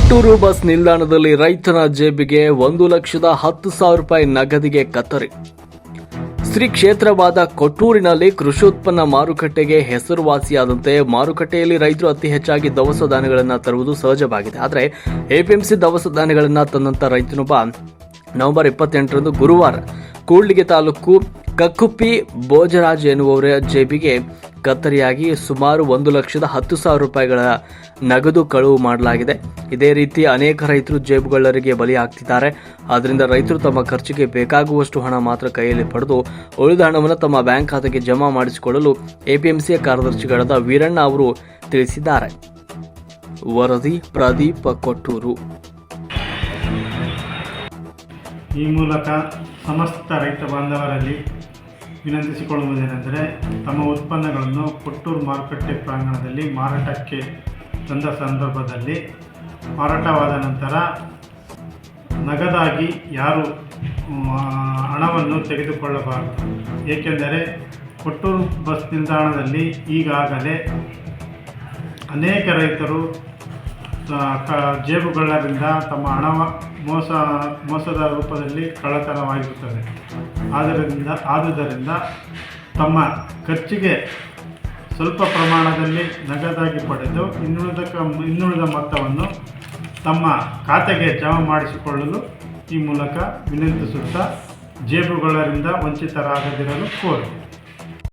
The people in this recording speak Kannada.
ಕೊಟ್ಟೂರು ಬಸ್ ನಿಲ್ದಾಣದಲ್ಲಿ ರೈತನ ಜೇಬಿಗೆ ಒಂದು ಲಕ್ಷದ ಹತ್ತು ಸಾವಿರ ರೂಪಾಯಿ ನಗದಿಗೆ ಕತ್ತರಿ. ಶ್ರೀ ಕ್ಷೇತ್ರವಾದ ಕೊಟ್ಟೂರಿನಲ್ಲಿ ಕೃಷಿ ಉತ್ಪನ್ನ ಮಾರುಕಟ್ಟೆಗೆ ಹೆಸರುವಾಸಿಯಾದಂತೆ ಮಾರುಕಟ್ಟೆಯಲ್ಲಿ ರೈತರು ಅತಿ ಹೆಚ್ಚಾಗಿ ದವಸ ಧಾನ್ಯಗಳನ್ನು ತರುವುದು ಸಹಜವಾಗಿದೆ. ಆದರೆ ಎಪಿಎಂಸಿ ದವಸ ಧಾನ್ಯಗಳನ್ನು ತಂದಂತ ರೈತನೊಬ್ಬ ನವೆಂಬರ್ ಇಪ್ಪತ್ತೆಂಟರಂದು ಗುರುವಾರ ಕೂಡ್ಲಿಗೆ ತಾಲೂಕು ಕಕ್ಕುಪ್ಪಿ ಭೋಜರಾಜ್ ಎನ್ನುವವರ ಜೇಬಿಗೆ ಕತ್ತರಿಯಾಗಿ ಸುಮಾರು ಒಂದು ಲಕ್ಷದ ಹತ್ತು ಸಾವಿರ ರೂಪಾಯಿಗಳ ನಗದು ಕಳುವು ಮಾಡಲಾಗಿದೆ. ಇದೇ ರೀತಿ ಅನೇಕ ರೈತರು ಜೇಬುಗಳರಿಗೆ ಬಲಿಯಾಗ್ತಿದ್ದಾರೆ ಆದ್ದರಿಂದ ರೈತರು ತಮ್ಮ ಖರ್ಚಿಗೆ ಬೇಕಾಗುವಷ್ಟು ಹಣ ಮಾತ್ರ ಕೈಯಲ್ಲಿ ಪಡೆದು ಉಳಿದ ಹಣವನ್ನು ತಮ್ಮ ಬ್ಯಾಂಕ್ ಖಾತೆಗೆ ಜಮಾ ಮಾಡಿಸಿಕೊಳ್ಳಲು ಎಪಿಎಂಸಿಯ ಕಾರ್ಯದರ್ಶಿಗಳಾದ ವೀರಣ್ಣ ಅವರು ತಿಳಿಸಿದ್ದಾರೆ. ವರದಿ ಪ್ರದೀಪ ಕೊಟ್ಟೂರು. ಈ ಮೂಲಕ ಸಮಸ್ತ ರೈತ ಬಾಂಧವರಲ್ಲಿ ವಿನಂತಿಸಿಕೊಳ್ಳುವುದೇನೆಂದರೆ ತಮ್ಮ ಉತ್ಪನ್ನಗಳನ್ನು ಕೊಟ್ಟೂರು ಮಾರುಕಟ್ಟೆ ಪ್ರಾಂಗಣದಲ್ಲಿ ಮಾರಾಟಕ್ಕೆ ತಂದ ಸಂದರ್ಭದಲ್ಲಿ ಮಾರಾಟವಾದ ನಂತರ ನಗದಾಗಿ ಯಾರು ಹಣವನ್ನು ತೆಗೆದುಕೊಳ್ಳಬಾರದು. ಏಕೆಂದರೆ ಕೊಟ್ಟೂರು ಬಸ್ ನಿಲ್ದಾಣದಲ್ಲಿ ಈಗಾಗಲೇ ಅನೇಕ ರೈತರು ಜೇಬುಗಳರಿಂದ ತಮ್ಮ ಹಣ ಮೋಸ, ಮೋಸದ ರೂಪದಲ್ಲಿ ಕಳ್ಳತನವಾಗಿರುತ್ತದೆ. ಆದ್ದರಿಂದ ಆದುದರಿಂದ ತಮ್ಮ ಖರ್ಚಿಗೆ ಸ್ವಲ್ಪ ಪ್ರಮಾಣದಲ್ಲಿ ನಗದಾಗಿ ಪಡೆದು ಇನ್ನುಳಿದ ಕ ಇನ್ನುಳಿದ ಮೊತ್ತವನ್ನು ತಮ್ಮ ಖಾತೆಗೆ ಜಮಾ ಮಾಡಿಸಿಕೊಳ್ಳಲು ಈ ಮೂಲಕ ವಿನಂತಿಸುತ್ತಾ ಜೇಬುಗಳರಿಂದ ವಂಚಿತರಾಗದಿರಲು ಕೋರಿ.